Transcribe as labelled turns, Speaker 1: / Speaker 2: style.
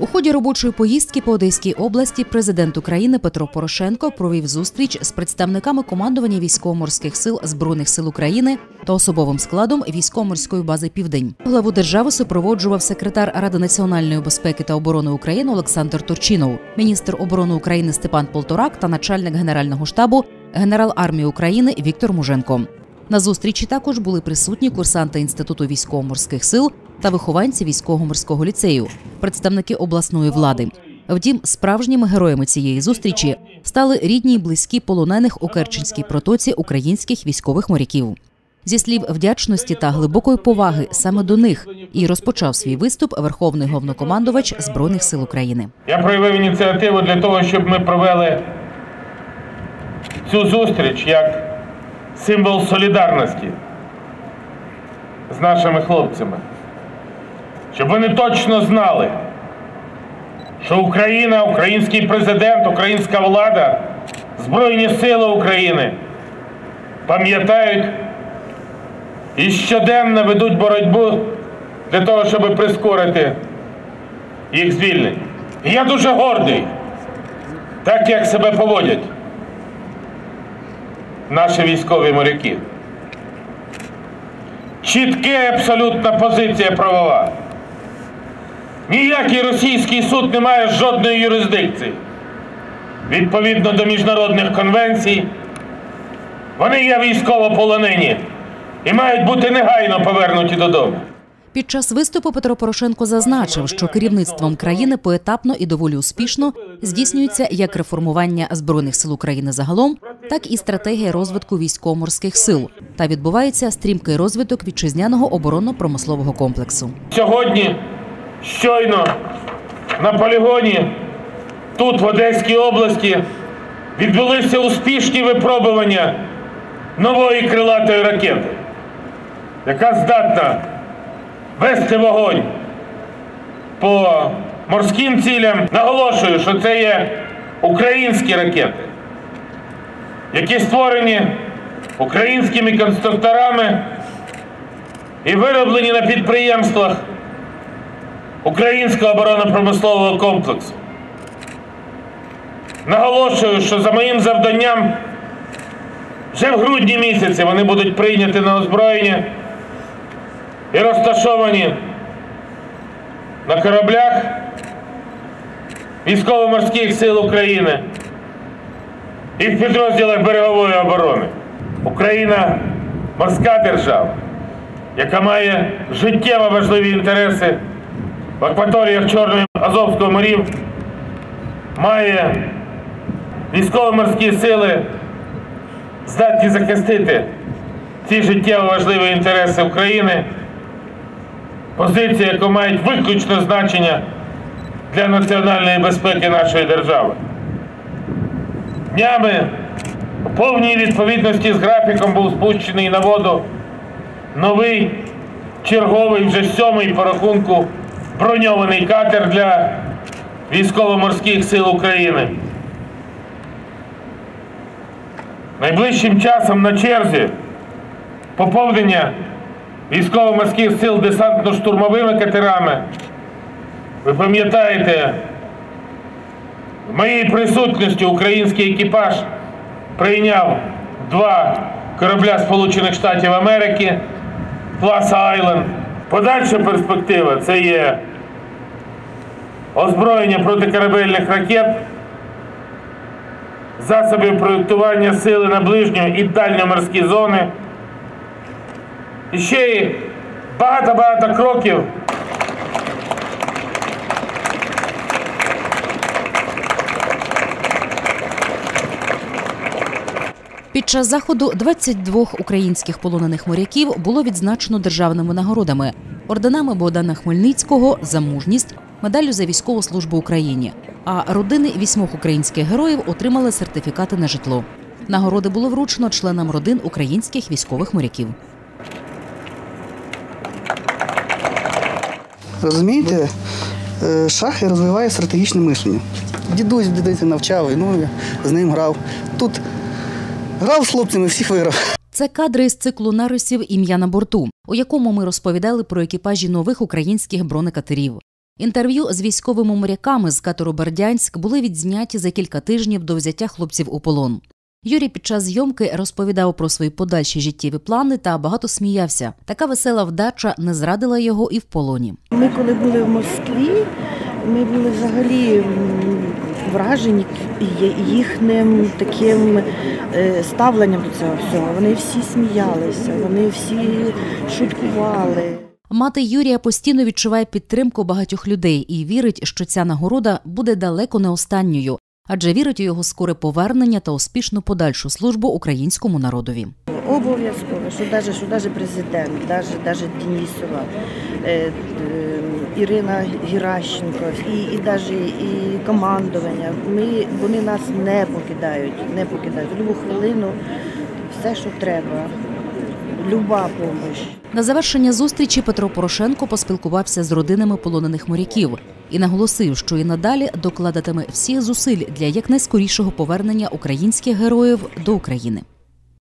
Speaker 1: У ході робочої поїздки по Одеській області президент України Петро Порошенко провів зустріч з представниками командування військово-морських сил збройних сил України та особовим складом військово-морської бази Південь. Главу держави супроводжував секретар Ради національної безпеки та оборони України Олександр Турчинов, міністр оборони України Степан Полторак та начальник генерального штабу генерал армії України Віктор Муженко. На зустрічі також були присутні курсанти інституту військово-морських сил та вихованці військово-морського ліцею, представники обласної влади. Втім, справжніми героями цієї зустрічі стали рідні й близькі полонених у Керченській протоці українських військових моряків. Зі слів вдячності та глибокої поваги саме до них і розпочав свій виступ верховний головнокомандувач збройних сил України.
Speaker 2: Я проявив ініціативу для того, щоб ми провели цю зустріч як символ солідарності з нашими хлопцями. Щоб вони точно знали, що Україна, український президент, українська влада, Збройні Сили України пам'ятають і щоденно ведуть боротьбу для того, щоб прискорити їх звільнення. І я дуже гордий, так як себе поводять наші військові моряки. Чітке абсолютна позиція правова. Ніякий російський суд не має жодної юрисдикції. Відповідно до міжнародних конвенцій, вони є військово полонені і мають бути негайно повернуті додому.
Speaker 1: Під час виступу Петро Порошенко зазначив, що керівництвом країни поетапно і доволі успішно здійснюється як реформування збройних сил України загалом, так і стратегія розвитку військово-морських сил та відбувається стрімкий розвиток вітчизняного оборонно-промислового комплексу.
Speaker 2: Сьогодні щойно на полігоні тут, в Одеській області, відбулися успішні випробування нової крилатої ракети, яка здатна вести вогонь по морським цілям. Наголошую, що це є українські ракети, які створені українськими конструкторами і вироблені на підприємствах українського оборонно-промислового комплексу. Наголошую, що за моїм завданням вже в грудні місяці вони будуть прийняті на озброєння і розташовані на кораблях військово-морських сил України і в підрозділах берегової оборони. Україна морська держава, яка має життєво важливі інтереси в акваторіях Чорного і Азовського морів, має військово-морські сили, здатні захистити ці життєво важливі інтереси України позиції, які мають виключне значення для національної безпеки нашої держави. Днями у повній відповідності з графіком був спущений на воду новий черговий, вже сьомий по рахунку броньований катер для військово-морських сил України. Найближчим часом на черзі поповнення військово-морських сил десантно-штурмовими катерами. Ви пам'ятаєте, в моїй присутності український екіпаж прийняв два корабля Сполучених Штатів Америки класа Айленд. Подальша перспектива це є озброєння протикорабельних ракет, засобів проєктування сили на ближню і дальньоморські зони. І ще й багато-багато кроків.
Speaker 1: Під час заходу 22 українських полонених моряків було відзначено державними нагородами орденами Богдана Хмельницького за мужність, медаллю за військову службу Україні. А родини вісьмох українських героїв отримали сертифікати на житло. Нагороди було вручено членам родин українських військових моряків.
Speaker 3: Розумієте, е, шахи розвиває стратегічне мислення. Дідусь в дитинстві навчав, і ну, з ним грав. Тут грав з хлопцями, всіх виграв.
Speaker 1: Це кадри з циклу нарисів Ім'я на борту, у якому ми розповідали про екіпажі нових українських бронекатерів. Інтерв'ю з військовими моряками з катеру Бердянськ були відзняті за кілька тижнів до взяття хлопців у полон. Юрій під час зйомки розповідав про свої подальші життєві плани та багато сміявся. Така весела вдача не зрадила його і в полоні.
Speaker 4: Ми коли були в Москві, ми були взагалі вражені їхнім таким е, ставленням до цього всього. Вони всі сміялися, вони всі шуткували.
Speaker 1: Мати Юрія постійно відчуває підтримку багатьох людей і вірить, що ця нагорода буде далеко не останньою, адже вірить у його скоре повернення та успішну подальшу службу українському народові.
Speaker 4: Обов'язково, що навіть, що навіть президент, навіть, навіть Денісова, е, е, Ірина Геращенко і, і навіть і командування, ми, вони нас не покидають, не покидають. Будь-яку хвилину все, що треба, люба допомога.
Speaker 1: На завершення зустрічі Петро Порошенко поспілкувався з родинами полонених моряків і наголосив, що і надалі докладатиме всіх зусиль для якнайскорішого повернення українських героїв до України.